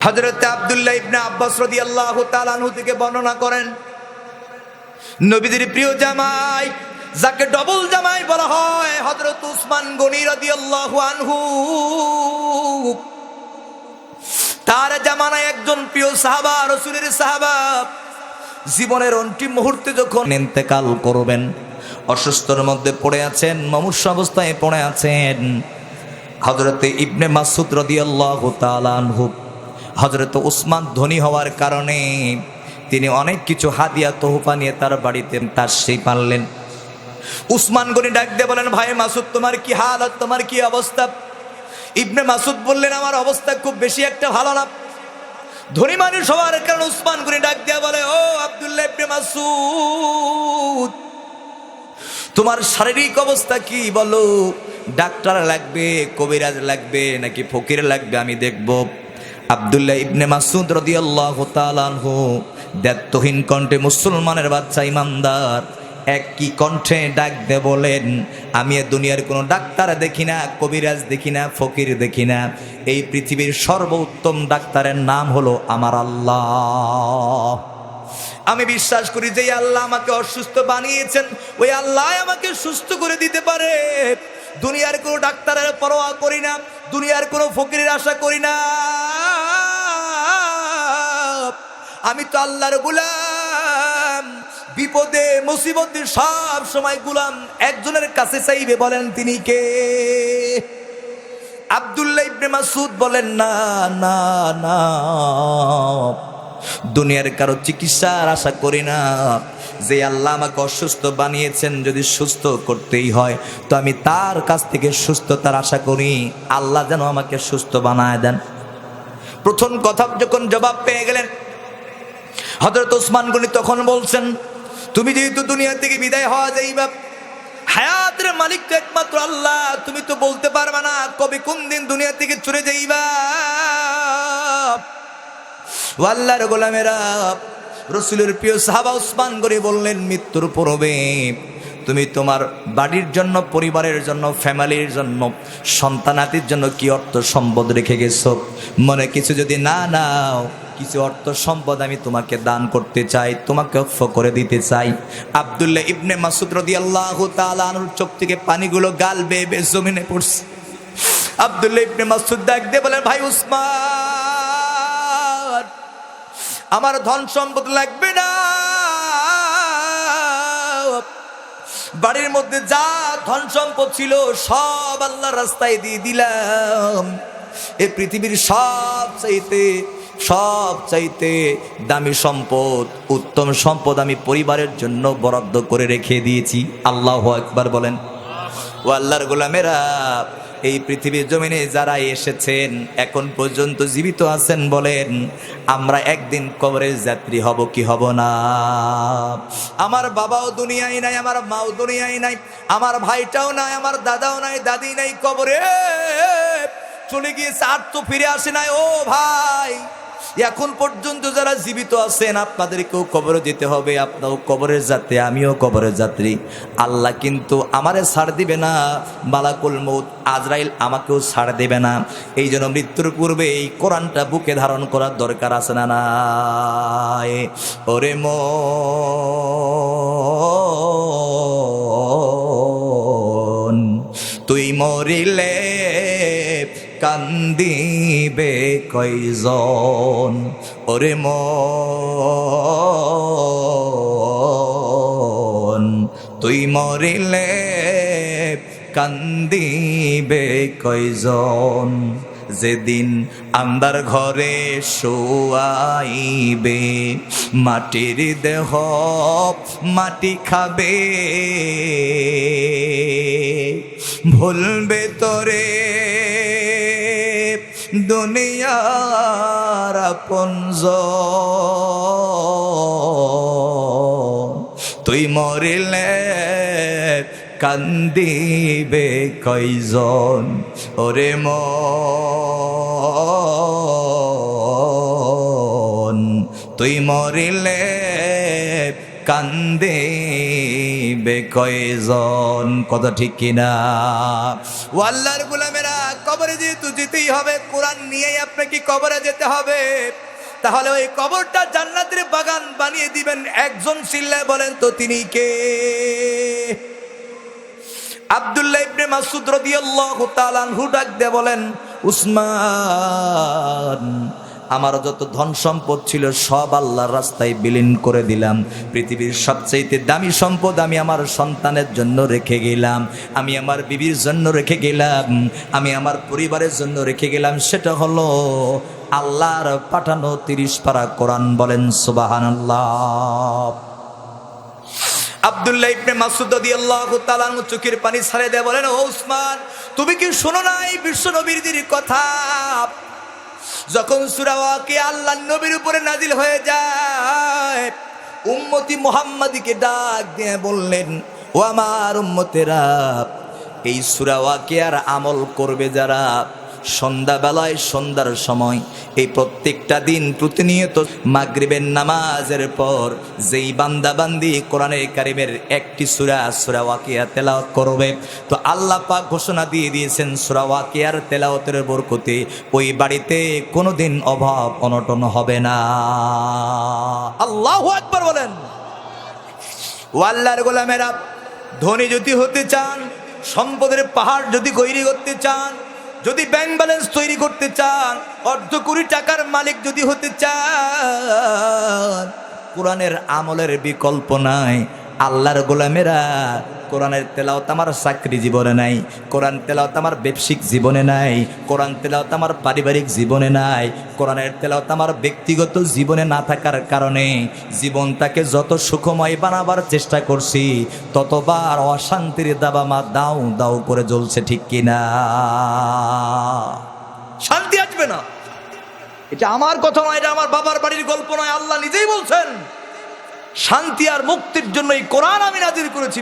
হজরত আবদুল্লাহ ইবনে আব্বাস রাদিয়াল্লাহু তাআলা আনহু থেকে বর্ণনা করেন নবীদের প্রিয় জামাই, যাকে ডবল জামাই বলা হয়, হযরত উসমান গনি রদি আল্লাহ আনহু। তার জামানায় একজন প্রিয় সাহাবা, রসুলের সাহাবা, জীবনের অন্তিম মুহূর্তে যখন ইন্তেকাল করবেন, অসুস্থর মধ্যে পড়ে আছেন মমুষ্য অবস্থায় পড়ে আছেন হজরতে ইবনে মাসুদ রদিয়াল্লাহ তালানহু হজরত উসমান ধনী হওয়ার কারণে তিনি অনেক কিছু হাদিয়া, তোহফা নিয়ে তার বাড়িতে তার সেই পারলেন উসমান গনি ডাক দিয়ে বলেন, ভাই মাসুদ, তোমার কি হালত? তোমার কি অবস্থা? ইবনে মাসুদ বললেন, আমার অবস্থা খুব বেশি একটা ভালো না। ধনী মানুষ হওয়ার কারণে উসমান গনি ডাক দিয়া বলে, ও আব্দুল্লাহ ইবনে মাসুদ, তোমার শারীরিক অবস্থা কি বলো? ডাক্তার লাগবে, কবিরাজ লাগবে, নাকি ফকির লাগবে, আমি দেখব। আবদুল্লাহ ইবনে মাসুদ রদিয়াল্লাহু তাআলাহু দায়িত্বহীন কণ্ঠে মুসলমানের বাচ্চা ইমানদার এক কি কণ্ঠে ডাক দে বলেন, আমি দুনিয়ার কোনো ডাক্তার দেখি না, কবিরাজ দেখি না, ফকির দেখি না। এই পৃথিবীর সর্বোত্তম ডাক্তারের নাম হলো আমার আল্লাহ। আমি বিশ্বাস করি যে আল্লাহ আমাকে অসুস্থ বানিয়েছেন, ওই আল্লাহ আমাকে সুস্থ করে দিতে পারে। দুনিয়ার কোনো ডাক্তারের পরোয়া করি না, দুনিয়ার কোনো ফকিরের আশা করি না। আমি তো আল্লাহর গুলাম। বিপদে, মুসিবতে সব সময় গুলাম। একজনের কাছে চাইবে, বলেন তিনি কে? আব্দুল্লাহ ইবনে মাসুদ বলেন, না না না। দুনিয়ার কারও চিকিৎসার আশা করি না। যে আল্লাহ আমাকে অসুস্থ বানিয়েছেন, যদি সুস্থ করতেই হয়, তো আমি তার কাছ থেকে সুস্থতার আশা করি। আল্লাহ যেন আমাকে সুস্থ বানায় দেন। প্রথম কথা যখন জবাব পেয়ে গেলেন হজরত ওসমান গনি তখন বলছেন, তুমি যেহেতু দুনিয়া থেকে বিদায় হওয়া যাইবা হায়াতের মালিক তো একমাত্র আল্লাহ, তুমি তো বলতে পারবে না কবে কোন দিন দুনিয়া থেকে চলে যাইবা আল্লাহর গোলামেরা, রসুলের প্রিয় সাহাবা উসমান করে বললেন, মৃত্যুর পূর্বে তুমি তোমার বাড়ির জন্য, পরিবারের জন্য, ফ্যামিলির জন্য সন্তানাতির জন্য কি অর্থ সম্পদ রেখে গেছো? মনে কিছু যদি না নাও কিছু অর্থ সম্পদ আমি তোমাকে দান করতে চাই, তোমাকে অক্ষ করে দিতে চাই। আবদুল্লাহ ইবনে মাসুদ রদি আল্লাহ তালানুর চোখ থেকে পানিগুলো গাল বেয়ে বেয়ে জমিনে পড়ছে। আবদুল্লাহ ইবনে মাসুদ ডাক দিয়ে বলেন, ভাই উসমান, আমার ধন সম্পদ লাগবে না। বাড়ির মধ্যে যা ধন সম্পদ ছিল সব আল্লাহ রাস্তায় দিয়ে দিলাম। এ পৃথিবীর সব চাইতে সব চাইতে দামি সম্পদ, উত্তম সম্পদ আমি পরিবারের জন্য বরাদ্দ করে রেখে দিয়েছি। আল্লাহ একবার বলেন। ও আল্লাহর গোলামেরা, এই পৃথিবীর জমিনে যারা এসেছেন, এখন পর্যন্ত জীবিত আছেন বলেন, আমরা একদিন কবরের যাত্রী হব কি হব না। আমার বাবাও দুনিয়ায় নাই, আমার মাও দুনিয়ায় নাই, আমার ভাইটাও নাই, আমার দাদাও নাই, দাদি নাই কবরে। চলে গিয়েছে, আর তো ফিরে আসে নাই। ও ভাই এখন পর্যন্ত যারা জীবিত আছেন, আপনাদেরকেও কবরে যেতে হবে, আপনাও কবরের যাত্রী, আমিও কবরের যাত্রী। আল্লাহ কিন্তু আমারে ছাড় দিবে না বালাকুল মৌত আজরাইল আমাকেও ছাড় দেবে না। এই জন্য মৃত্যুর পূর্বে এই কোরআনটা বুকে ধারণ করার দরকার আছে না না ওরে মন, তুই মরিলে কান্দিবে কয়জন? ওরে মন, তুই মরিলে কান্দিবে কয়জন? যেদিন আন্দার ঘরে শোয়াইবে, মাটির দেহ মাটি খাবে। ভুলবে তোরে দুনিয়ার পঞ্জ তুই মরিলে কান্দিবে কয়জন? ওরে মন। তুই মরিলে কান্দিবে কয়জন? কথা ঠিক কিনা? ও আল্লাহর গোলামেরা কবরে যেহেতু যেতেই হবে, কোরআন নিয়েই আপনাকে কবরে যেতে হবে। তাহলে ওই কবরটা জান্নাতের বাগান বানিয়ে দিবেন একজন চিল্লায় বলেন, তো তিনি কে? আব্দুল্লাহ ইবনে মাসুদ ডাক দিয়ে বলেন, উসমান। আমার যত ধন সম্পদ ছিল, সব আল্লাহর রাস্তায় বিলীন করে দিলাম। পৃথিবীর সবচাইতে দামি সম্পদ আমি আমার সন্তানের জন্য রেখে গেলাম। আমি আমার বিবির জন্য রেখে গেলাম। আমি আমার পরিবারের জন্য রেখে গেলাম। সেটা হলো আল্লাহর পাঠানো তিরিশ পারা কোরআন বলেন, সুবহানাল্লাহ। আব্দুল্লাহ ইবনে মাসুদ রাদিয়াল্লাহু তাআলা চোখের পানি ছাড়ে দেয় বলেন, ও উসমান, তুমি কি শোনো নাই? বিশ্ব নবীর কথা। যখন সুরাওয়াকে আল্লাহ নবীর উপরে নাজিল হয়ে যায়, উম্মতি মোহাম্মদিকে ডাক দিয়ে বললেন, ও আমার উম্মতেরা, এই সুরাওয়াকে আর আমল করবে যারা সন্ধ্যাবেলায়, সন্ধ্যার সময়। এই প্রত্যেকটা দিন প্রতিনিয়ত মাগরিবের নামাজের পর যেই বান্দাবান্দি কোরআনের কারিমের একটি সুরা সুরা ওয়াকিয়া তেলাওয়াত করবে, তো আল্লাহ পাক ঘোষণা দিয়ে দিয়েছেন সুরা ওয়াকিয়ার তেলাওয়াতের বরকতে, ওই বাড়িতে কোনোদিন অভাব অনটন হবে না। আল্লাহ একবার বলেন। ও আল্লাহর গোলামেরা, ধনী যদি হতে চান, সম্পদের পাহাড় যদি গৈরি করতে চান যদি ব্যাংক ব্যালেন্স তৈরি করতে চান, অর্ধ কোটি টাকার মালিক যদি হতে চান, কোরআনের আমলের বিকল্প নাই। আল্লাহর গোলামেরা, কোরআনের তেলাওত আমার চাকরি জীবনে নাই, কোরআন তেলাওত আমার ব্যবসায়িক জীবনে নাই, কোরআন তেলাওত আমার পারিবারিক জীবনে নাই, কোরআনের তেলাওত আমার ব্যক্তিগত জীবনে না থাকার কারণে জীবনটাকে যত সুখময় বানাবার চেষ্টা করছি, ততবার অশান্তির দাবা মা দাও দাও করে জ্বলছে ঠিক কিনা। শান্তি আসবে না। এটা আমার কথা নয়, এটা আমার বাবার বাড়ির গল্প নয়, আল্লাহ নিজেই বলছেন। শান্তি আর মুক্তির জন্য এই কোরআন আমি নাজির করেছি।